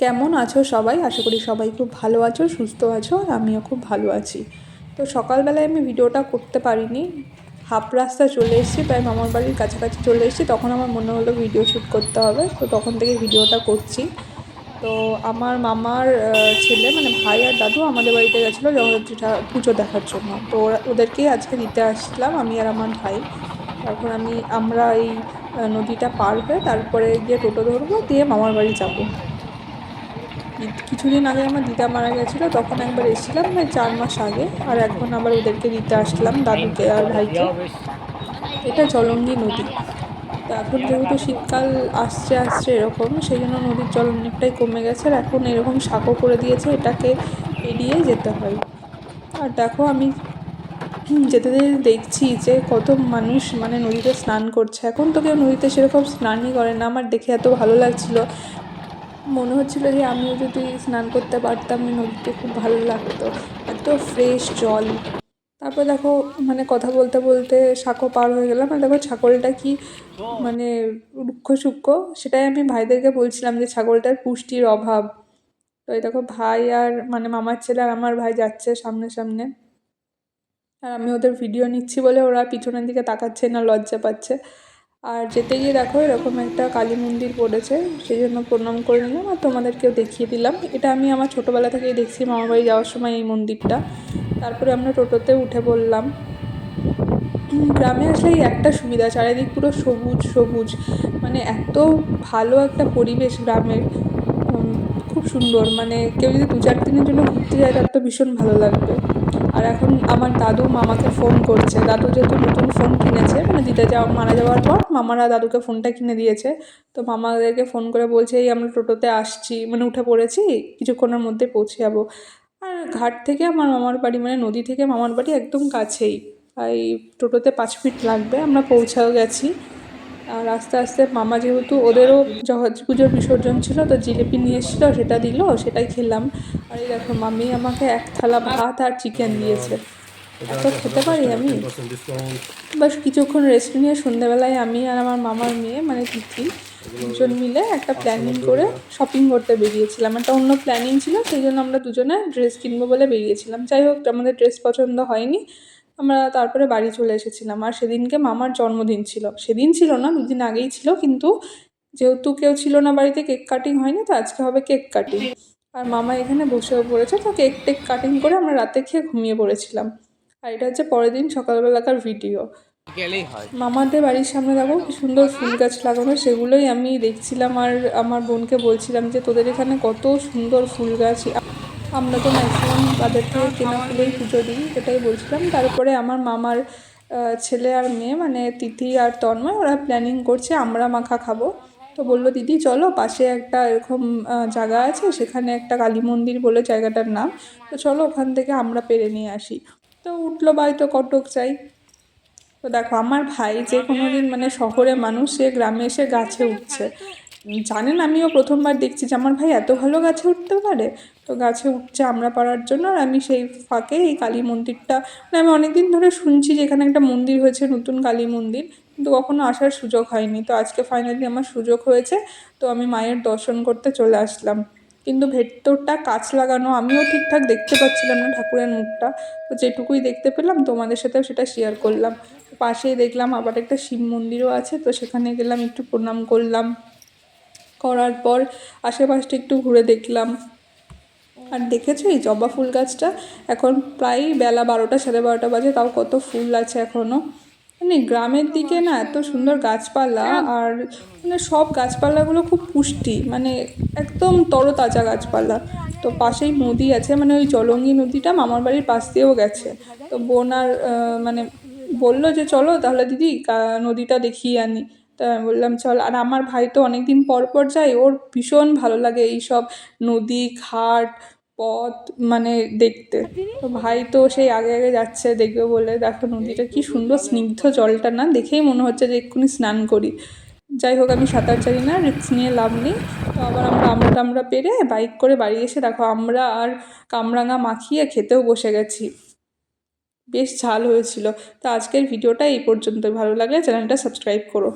কেমন আছো সবাই? আশা করি সবাই খুব ভালো আছো, সুস্থ আছো, আর আমিও খুব ভালো আছি। তো সকালবেলায় আমি ভিডিওটা করতে পারিনি। হাফ রাস্তা চলে এসেছি প্রায় মামার বাড়ির কাছাকাছি চলে এসেছি। তখন আমার মনে হলো ভিডিও শ্যুট করতে হবে, তো তখন থেকে ভিডিওটা করছি। তো আমার মামার ছেলে মানে ভাই আর দাদু আমাদের বাড়িতে গেছিল জগদ্ধাত্রীটা পুজো দেখার জন্য। তো ওরা, ওদেরকেই আজকে দিতে আসলাম, আমি আর আমার ভাই। তারপর আমি, আমরা এই নদীটা পার হয়ে তারপরে গিয়ে টোটো ধরবো, দিয়ে মামার বাড়ি যাব। কিছুদিন আগে আমার দিদা মারা গেছিল, তখন একবার এসেছিলাম মানে চার মাস আগে, আর এখন আবার ওদেরকে দিতে আসলাম, দাদুকে আর ভাইকে। এটা জলঙ্গি নদী। তো এখন যেহেতু শীতকাল আসছে আসছে এরকম সেই জন্য নদীর জল অনেকটাই কমে গেছে, আর এখন এরকম সাঁকো করে দিয়েছে, এটাকে এড়িয়ে যেতে হয়। আর দেখো আমি যেতে যেতে দেখছি যে কত মানুষ মানে নদীতে স্নান করছে। এখন তো কেউ নদীতে সেরকম স্নানই করে না, আমার দেখে এত ভালো লাগছিল। মনে হচ্ছিল যে আমিও যদি স্নান করতে পারতাম নদীতে খুব ভালো লাগতো। এত ফ্রেশ জল। তারপর দেখো মানে কথা বলতে বলতে সাঁকো পার হয়ে গেলাম। আর দেখো ছাগলটা কি মানে রুক্ষ সূক্ষ্ম, সেটাই আমি ভাইদেরকে বলছিলাম যে ছাগলটার পুষ্টির অভাব। তো এই দেখো ভাই আর মানে মামার ছেলে আর আমার ভাই যাচ্ছে সামনে সামনে। আর আমি ওদের ভিডিও নিচ্ছি বলে ওরা পিছনের দিকে তাকাচ্ছে না, লজ্জা পাচ্ছে। আর যেতে গিয়ে দেখো এরকম একটা কালী মন্দির পড়েছে, সেই জন্য প্রণাম করে নিলাম আর তোমাদেরকেও দেখিয়ে দিলাম। এটা আমি আমার ছোটোবেলা থেকেই দেখছি মামাবাড়ি যাওয়ার সময় এই মন্দিরটা। তারপরে আমরা টোটোতে উঠে পড়লাম। গ্রামে আসলে একটা সুবিধা, চারিদিক পুরো সবুজ সবুজ। মানে এত ভালো একটা পরিবেশ গ্রামের। খুব সুন্দর। মানে কেউ যদি দু চার দিনের জন্য ঘুরতে যায়, তার তো ভীষণ ভালো লাগবে। আর এখন আমার দাদু মামাকে ফোন করছে। দাদু যেহেতু নতুন ফোন কিনেছে মানে দিদা যাওয়া, মারা যাওয়ার পর মামারা দাদুকে ফোনটা কিনে দিয়েছে। তো মামাদেরকে ফোন করে বলছে, এই আমরা টোটোতে আসছি। মানে উঠে পড়েছি, কিছুক্ষণের মধ্যে পৌঁছে যাব। আর ঘাট থেকে আমার মামার বাড়ি মানে নদী থেকে মামার বাড়ি একদম কাছেই। এই টোটোতে পাঁচ মিনিট লাগবে, আমরা পৌঁছাও গেছি। আর আস্তে আস্তে মামা যেহেতু ওদেরও জগৎ পুজোর বিসর্জন ছিল, তো জিলিপি নিয়ে এসেছিল, সেটা দিল, সেটাই খেলাম। আর এই দেখো মামি আমাকে এক থালা ভাত আর চিকেন দিয়েছে। এত খেতে পারি আমি? বাস কিছুক্ষণ রেস্ট নিয়ে সন্ধ্যেবেলায় আমি আর আমার মামার মেয়ে মানে তিথি, দুজন মিলে একটা প্ল্যানিং করে শপিং করতে বেরিয়েছিলাম। একটা অন্য প্ল্যানিং ছিল, সেই জন্য আমরা দুজনে ড্রেস কিনবো বলে বেরিয়েছিলাম। যাই হোক, আমাদের ড্রেস পছন্দ হয়নি। আমরা তারপরে বাড়ি চলে এসেছিলাম। আর সেদিনকে মামার জন্মদিন ছিল। সেদিন ছিল না দুদিন আগেই ছিল কিন্তু যেহেতু কেউ ছিল না বাড়িতে কেক কাটিং হয়নি তো আজকে হবে কেক কাটিং। আর মামা এখানে বসেও পড়েছে তো কেক টেক কাটিং করে আমরা রাতে খেয়ে ঘুমিয়ে পড়েছিলাম। আর এটা হচ্ছে পরের দিন সকালবেলাকার ভিডিও। মামাদের বাড়ির সামনে দেখো কি সুন্দর ফুল গাছ লাগানো সেগুলোই আমি দেখছিলাম। আর আমার বোনকে বলছিলাম যে তোদের এখানে কত সুন্দর ফুল গাছ। আমরা তো ম্যাক্সিমাম থেকে কেনা ফুলেই পুজো দিই, এটাই বলছিলাম। তারপরে আমার মামার ছেলে আর মেয়ে মানে তিথি আর তন্ময়, ওরা প্ল্যানিং করছে, আমরা মাখা খাব। তো বলল, দিদি, চলো, পাশে একটা এরকম জায়গা আছে, সেখানে একটা কালী মন্দির বলে জায়গাটার নাম। তো চলো, ওখান থেকে আমরা পেরে নিয়ে আসি। তো উঠল তো কটক চাই তো দেখো, আমার ভাই যে কোনো দিন মানে শহরে মানুষ, সে গ্রামে এসে গাছে উঠছে। জানেন, আমিও প্রথমবার দেখছি যে আমার ভাই এত ভালো গাছে উঠতে পারে। তো গাছে উঠছে আমরা পারার জন্য আর আমি সেই ফাঁকে এই কালী মন্দিরটা মানে আমি অনেক দিন ধরে শুনছি যে এখানে একটা মন্দির হয়েছে, নতুন কালী মন্দির। কিন্তু কখনো আসার সুযোগ হয়নি। তো আজকে ফাইনালি আমার সুযোগ হয়েছে। তো আমি মায়ের দর্শন করতে চলে আসলাম। কিন্তু ভেতরটা কাঁচ লাগানো, আমিও ঠিকঠাক দেখতে পাচ্ছিলাম না ঠাকুরের মুখটা। তো যেটুকুই দেখতে পেলাম, তোমাদের সাথেও সেটা শেয়ার করলাম। পাশেই দেখলাম আবার একটা শিব মন্দিরও আছে। তো সেখানে গেলাম, একটু প্রণাম করলাম। করার পর আশেপাশটা একটু ঘুরে দেখলাম। আর দেখেছ এই জবা ফুল গাছটা? এখন প্রায় বেলা বারোটা সাড়ে বারোটা বাজে তাও কত ফুল আছে এখনও মানে গ্রামের দিকে না এত সুন্দর গাছপালা আর মানে সব গাছপালাগুলো খুব পুষ্টি মানে একদম তরতাজা গাছপালা। তো পাশেই নদী আছে মানে ওই জলঙ্গি নদীটা মামার বাড়ির পাশ দিয়েও গেছে। তো বোন আর মানে বলল যে চলো তাহলে দিদি নদীটা দেখিয়ে আনি। তা আমি বললাম, চল। আর আমার ভাই তো অনেক দিন পর পর যায়, ওর ভীষণ ভালো লাগে এই সব নদী, ঘাট, পথ মানে দেখতে। তো ভাই তো সেই আগে আগে যাচ্ছে, দেখবে বলে, দেখো নদীটা কি সুন্দর, স্নিগ্ধ জলটা না? দেখেই মনে হচ্ছে যে এক্ষুনি স্নান করি। যাই হোক, আমি সাঁতার জানি না রিক্স নিয়ে লাভ নেই। তো আবার আমরা আমরা টামড়া পেরে বাইক করে বাড়ি এসে দেখো, আমরা আর কামরাঙা মাখিয়ে খেতেও বসে গেছি। বেশ ঝাল হয়েছিল। তো আজকের ভিডিওটা এই পর্যন্ত ভালো লাগলে চ্যানেলটা সাবস্ক্রাইব করো।